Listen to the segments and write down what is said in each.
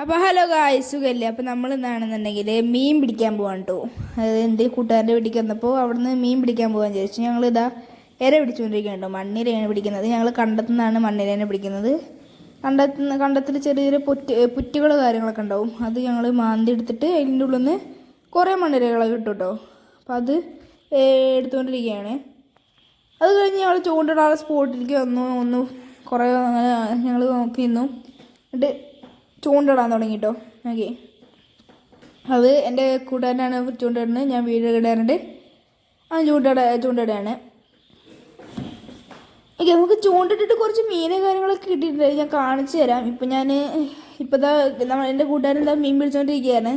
അപ്പോൾ hello guys സുഖല്ലേ? അപ്പോൾ നമ്മൾ എന്താണെന്നുണ്ടെങ്കിൽ മീൻ പിടിക്കാൻ പോകാൻ കേട്ടോ അതായത് എന്റെ കൂട്ടുകാരന്റെ വീട്ടിൽ വന്നപ്പോൾ അവിടുന്ന് മീൻ പിടിക്കാൻ പോകാൻ ചോദിച്ചു ഞങ്ങൾ ഇതാ ഇര പിടിച്ചുകൊണ്ടിരിക്കുന്നുണ്ടോ മണ്ണിരയാണ് പിടിക്കുന്നത്. ഞങ്ങൾ കണ്ടത്തു നിന്നാണ് മണ്ണിരേനെ പിടിക്കുന്നത്. കണ്ടത്ത് കണ്ടത്തിൽ ചെറിയ ചെറിയ പുറ്റ് പുറ്റുകൾ കാര്യങ്ങളൊക്കെ ഉണ്ടാവും. അത് ഞങ്ങൾ മാന്തി എടുത്തിട്ട് അതിന്റെ ഉള്ളിൽ നിന്ന് കുറേ മണ്ണിരകളൊക്കെ കിട്ടും കേട്ടോ അപ്പോൾ അത് എടുത്തുകൊണ്ടിരിക്കുകയാണ് അത് കഴിഞ്ഞ് ഞങ്ങൾ ചൂണ്ടിടാനുള്ള സ്പോട്ടിലേക്ക് വന്നു. ഒന്ന് കുറേ ഞങ്ങൾ നോക്കി നിന്നു. എന്നിട്ട് ചൂണ്ടിടാൻ തുടങ്ങി കേട്ടോ ഓക്കെ അത് എന്റെ കൂട്ടുകാരനാണ് ചൂണ്ടിടുന്നത് ഞാൻ വീഡിയോ ഇടാറുണ്ട്. ആ ചൂണ്ടിട ചൂണ്ടിടുകയാണ് ഓക്കെ നമുക്ക് ചൂണ്ടിട്ടിട്ട് കുറച്ച് മീനും കാര്യങ്ങളൊക്കെ കിട്ടിയിട്ടുണ്ട്. ഞാൻ കാണിച്ചു തരാം. ഇപ്പം ഞാൻ ഇപ്പോഴത്തെ നമ്മൾ എന്റെ കൂട്ടുകാരൻ മീൻ പിടിച്ചുകൊണ്ടിരിക്കുകയാണ്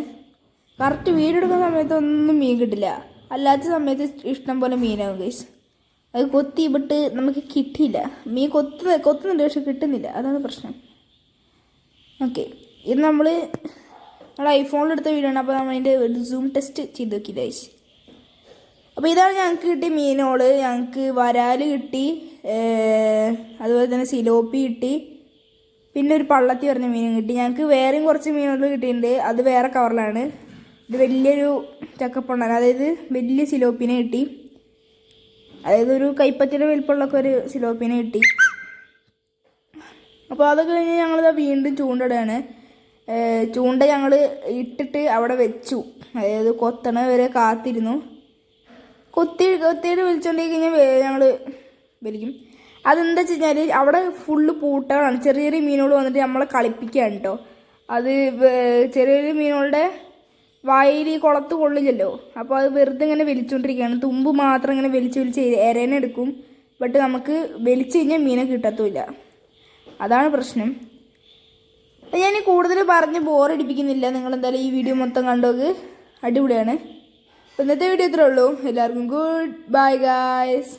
കറക്റ്റ് വീടെടുക്കുന്ന സമയത്ത് ഒന്നും മീൻ കിട്ടില്ല. അല്ലാത്ത സമയത്ത് ഇഷ്ടം പോലെ മീനാകും ഗൈസ് അത് കൊത്തി വിട്ട് നമുക്ക് കിട്ടിയില്ല. മീൻ കൊത്തുന്ന കൊത്തുന്നുണ്ട് പക്ഷെ കിട്ടുന്നില്ല. അതാണ് പ്രശ്നം. ഓക്കെ. ഇത് നമ്മൾ നമ്മൾ ഐഫോണിൽ എടുത്ത വീഡിയോ ആണ്. അപ്പോൾ നമ്മൾ അതിന്റെ ഒരു സൂം ടെസ്റ്റ് ചെയ്ത് നോക്കി ഗൈസ് അപ്പോൾ ഇതാണ് ഞങ്ങൾക്ക് കിട്ടിയ മീനോൾ ഞങ്ങൾക്ക് വരാൽ കിട്ടി അതുപോലെ തന്നെ സിലോപ്പി കിട്ടി. പിന്നെ ഒരു പള്ളത്തി പറഞ്ഞ മീനും കിട്ടി. ഞങ്ങൾക്ക് വേറെയും കുറച്ച് മീനുകൾ കിട്ടിയിട്ടുണ്ട്. അത് വേറെ കവറിലാണ് ഇത് വലിയൊരു ചക്കപ്പുണ്ടാണ് അതായത് വലിയ സിലോപ്പിനെ കിട്ടി. അതായത് ഒരു കൈപ്പത്തിയുടെ വലിപ്പമുള്ളൊക്കെ ഒരു സിലോപ്പിനെ കിട്ടി. അപ്പോൾ അത് കഴിഞ്ഞ് ഞങ്ങളിത് വീണ്ടും ചൂണ്ടിടുകയാണ് ഏർ ചൂണ്ട ഞങ്ങൾ ഇട്ടിട്ട് അവിടെ വെച്ചു. അതായത് കൊത്തണ വരെ കാത്തിരുന്നു. കൊത്തി കൊത്തിയിട്ട് കഴിഞ്ഞാൽ ഞങ്ങൾ വലിക്കും അതെന്താ വെച്ച് കഴിഞ്ഞാൽ അവിടെ ഫുള്ള് പൂട്ടകളാണ്. ചെറിയ ചെറിയ മീനുകൾ വന്നിട്ട് നമ്മളെ കളിപ്പിക്കുകയാണ് കേട്ടോ അത് ചെറിയ ചെറിയ മീനുകളുടെ വായിൽ ഈ കുളത്ത് കൊള്ളില്ലല്ലോ. അപ്പോൾ അത് വെറുതെ ഇങ്ങനെ വലിച്ചുകൊണ്ടിരിക്കുകയാണ് തുമ്പ് മാത്രം ഇങ്ങനെ വലിച്ച് വലിച്ച് എരേനെ എടുക്കും. ബട്ട് നമുക്ക് വലിച്ചു കഴിഞ്ഞാൽ മീനെ കിട്ടത്തുമില്ല. അതാണ് പ്രശ്നം. ഞാൻ കൂടുതൽ പറഞ്ഞ് ബോറടിപ്പിക്കുന്നില്ല നിങ്ങൾ എന്തായാലും ഈ വീഡിയോ മൊത്തം കണ്ടോക്ക് അടിപൊളിയാണ്. ഇന്നത്തെ വീഡിയോ ഇത്രേ ഉള്ളൂ. എല്ലാവർക്കും ഗുഡ് ബൈ ഗായ്സ്